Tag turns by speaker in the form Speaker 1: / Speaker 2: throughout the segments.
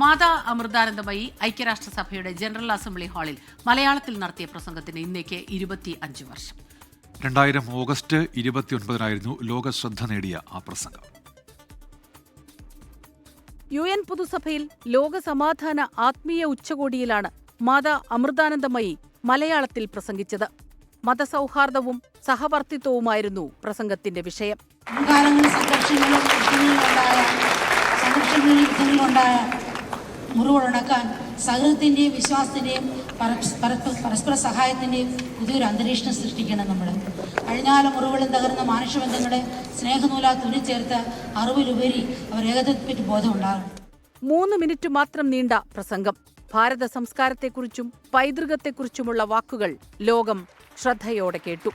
Speaker 1: മാതാ അമൃതാനന്ദമയി ഐക്യരാഷ്ട്രസഭയുടെ general assembly ഹാളിൽ മലയാളത്തിൽ നടത്തിയ പ്രസംഗത്തിന് ഇന്നേക്ക് ഇരുപത്തി അഞ്ച് വർഷം.
Speaker 2: രണ്ടായിരം ഓഗസ്റ്റ് ഇരുപത്തിയൊൻപതിനായിരുന്നു ലോക ശ്രദ്ധ നേടിയ ആ പ്രസംഗം.
Speaker 3: യു എൻ പൊതുസഭയിൽ ലോക സമാധാന ആത്മീയ ഉച്ചകോടിയിലാണ് മാതാ അമൃതാനന്ദമയി മലയാളത്തിൽ പ്രസംഗിച്ചത്. മതസൗഹാർദ്ദവും സഹവർത്തിത്വവുമായിരുന്നു പ്രസംഗത്തിന്റെ വിഷയം.
Speaker 4: സംഘർഷങ്ങളും യുദ്ധങ്ങളുണ്ടായ മുറിവുണക്കാൻ സഹൃദത്തിന്റെയും വിശ്വാസത്തിന്റെയും പരസ്പര സഹായത്തിന്റെയും പുതിയൊരു അന്തരീക്ഷം സൃഷ്ടിക്കണം നമ്മൾ കഴിഞ്ഞാല മുറിവുകളും തകർന്ന മാനുഷ്യബന്ധങ്ങളെ സ്നേഹനൂലാ തുന്നിച്ചേർത്ത് അറിവിലുപരി അവർ ഏകത്വത്തെപ്പറ്റി ബോധമുണ്ടാകണം.
Speaker 3: മൂന്ന് മിനിറ്റ് മാത്രം നീണ്ട പ്രസംഗം. ഭാരത സംസ്കാരത്തെക്കുറിച്ചും പൈതൃകത്തെക്കുറിച്ചുമുള്ള വാക്കുകൾ ലോകം ശ്രദ്ധയോടെ കേട്ടു.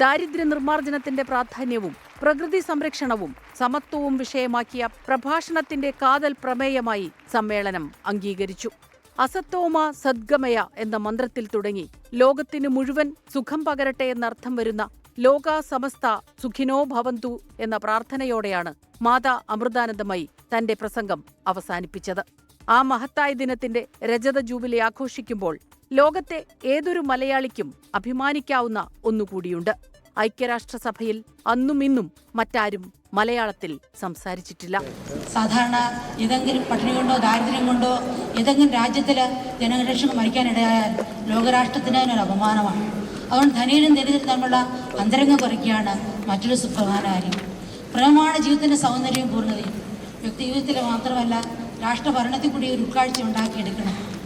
Speaker 3: ദാരിദ്ര്യ നിർമ്മാർജനത്തിന്റെ പ്രാധാന്യവും പ്രകൃതി സംരക്ഷണവും സമത്വവും വിഷയമാക്കിയ പ്രഭാഷണത്തിന്റെ കാതൽ പ്രമേയമായി സമ്മേളനം അംഗീകരിച്ചു. അസത്തോമ സദ്ഗമയ എന്ന മന്ത്രത്തിൽ തുടങ്ങി ലോകത്തിന് മുഴുവൻ സുഖം പകരട്ടെ എന്നർത്ഥം വരുന്ന ലോക സമസ്ത സുഖിനോ ഭവന്തു എന്ന പ്രാർത്ഥനയോടെയാണ് മാതാ അമൃതാനന്ദമയി തന്റെ പ്രസംഗം അവസാനിപ്പിച്ചത്. ആ മഹത്തായ ദിനത്തിന്റെ രജത ജൂബിലി ആഘോഷിക്കുമ്പോൾ ലോകത്തെ ഏതൊരു മലയാളിക്കും അഭിമാനിക്കാവുന്ന ഒന്നുകൂടിയുണ്ട്. ഐക്യരാഷ്ട്രസഭയിൽ അന്നും ഇന്നും മറ്റാരും മലയാളത്തിൽ സംസാരിച്ചിട്ടില്ല.
Speaker 4: സാധാരണ ഏതെങ്കിലും പട്ടിണി കൊണ്ടോ ദാരിദ്ര്യം കൊണ്ടോ ഏതെങ്കിലും രാജ്യത്തിൽ ജനലക്ഷങ്ങൾ മരിക്കാനിടയായാൽ ലോകരാഷ്ട്രത്തിന് ഒരു അപമാനമാണ്. അതുകൊണ്ട് ധനികരും ദരിദ്രം തമ്മിലുള്ള അന്തരംഗം കുറയ്ക്കുകയാണ് മറ്റൊരു സുപ്രധാന കാര്യം. പ്രേമമാണ് ജീവിതത്തിന്റെ സൗന്ദര്യവും പൂർണതയും വ്യക്തി ജീവിതത്തിൽ മാത്രമല്ല രാഷ്ട്രഭരണത്തിൽ കൂടി ഒരു ഉൾക്കാഴ്ച ഉണ്ടാക്കിയെടുക്കണം.